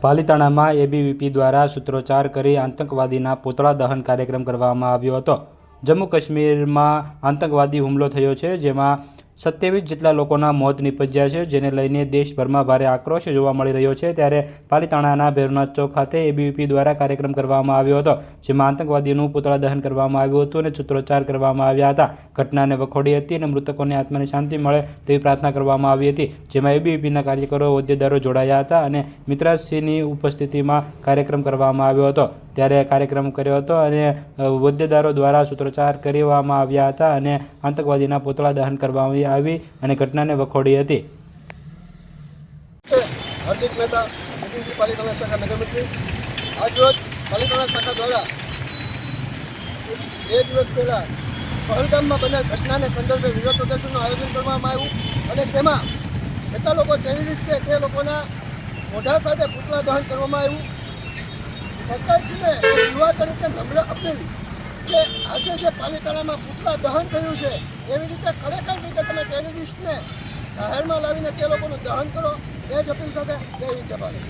પાલિતાણામાં ABVP દ્વારા સૂત્રોચ્ચાર કરી આતંકવાદીના પૂતળા દહન કાર્યક્રમ કરવામાં આવ્યો હતો. જમ્મુ કાશ્મીરમાં આતંકવાદી હુમલો થયો છે, જેમાં સત્યાવીસ જેટલા લોકોના મોત નીપજ્યા છે, જેને લઈને દેશભરમાં ભારે આક્રોશ જોવા મળી રહ્યો છે. ત્યારે પાલિતાણાના ભેરનાથ ચોક ખાતે એબીવીપી દ્વારા કાર્યક્રમ કરવામાં આવ્યો હતો, જેમાં આતંકવાદીનું પૂતળા દહન કરવામાં આવ્યું હતું અને સૂત્રોચ્ચાર કરવામાં આવ્યા હતા. ઘટનાને વખોડી હતી અને મૃતકોને આત્માને શાંતિ મળે તેવી પ્રાર્થના કરવામાં આવી હતી, જેમાં એબીવીપીના કાર્યકરો, હોદ્દેદારો જોડાયા હતા અને મિત્રાસિંહની ઉપસ્થિતિમાં કાર્યક્રમ કરવામાં આવ્યો હતો. ત્યારે કાર્યક્રમ કર્યો હતો અને હોદ્દેદારો દ્વારા સૂત્રોચ્ચાર કરવામાં આવ્યા હતા અને આતંકવાદીના પૂતળા દહન કરવામાં આવી અને ઘટનાને વખોડી હતી. હાર્દિક મહેતા પાલિતાણા શાખા નગરમંત્રી. આજરોજ પાલિકાના શાખા દ્વારા બે દિવસ પહેલાં પહલગામમાં બનેલ ઘટનાને સંદર્ભે વિરોધ પ્રદર્શનનું આયોજન કરવામાં આવ્યું અને તેમાં કેટલા લોકો ટેરરિસ્ટ છે તે લોકોના મોઢા સાથે પૂતળા દહન કરવામાં આવ્યું. સરકારશ્રીને એક યુવા તરીકે નમ્ર અપીલ કે આજે જે પાલિતાણામાં પૂતળા દહન થયું છે, એવી રીતે ખરેખર રીતે તમે ટેરરિસ્ટને જાહેરમાં લાવીને તે લોકોનું દહન કરો, એ જ અપીલ સાથે જય ભારત.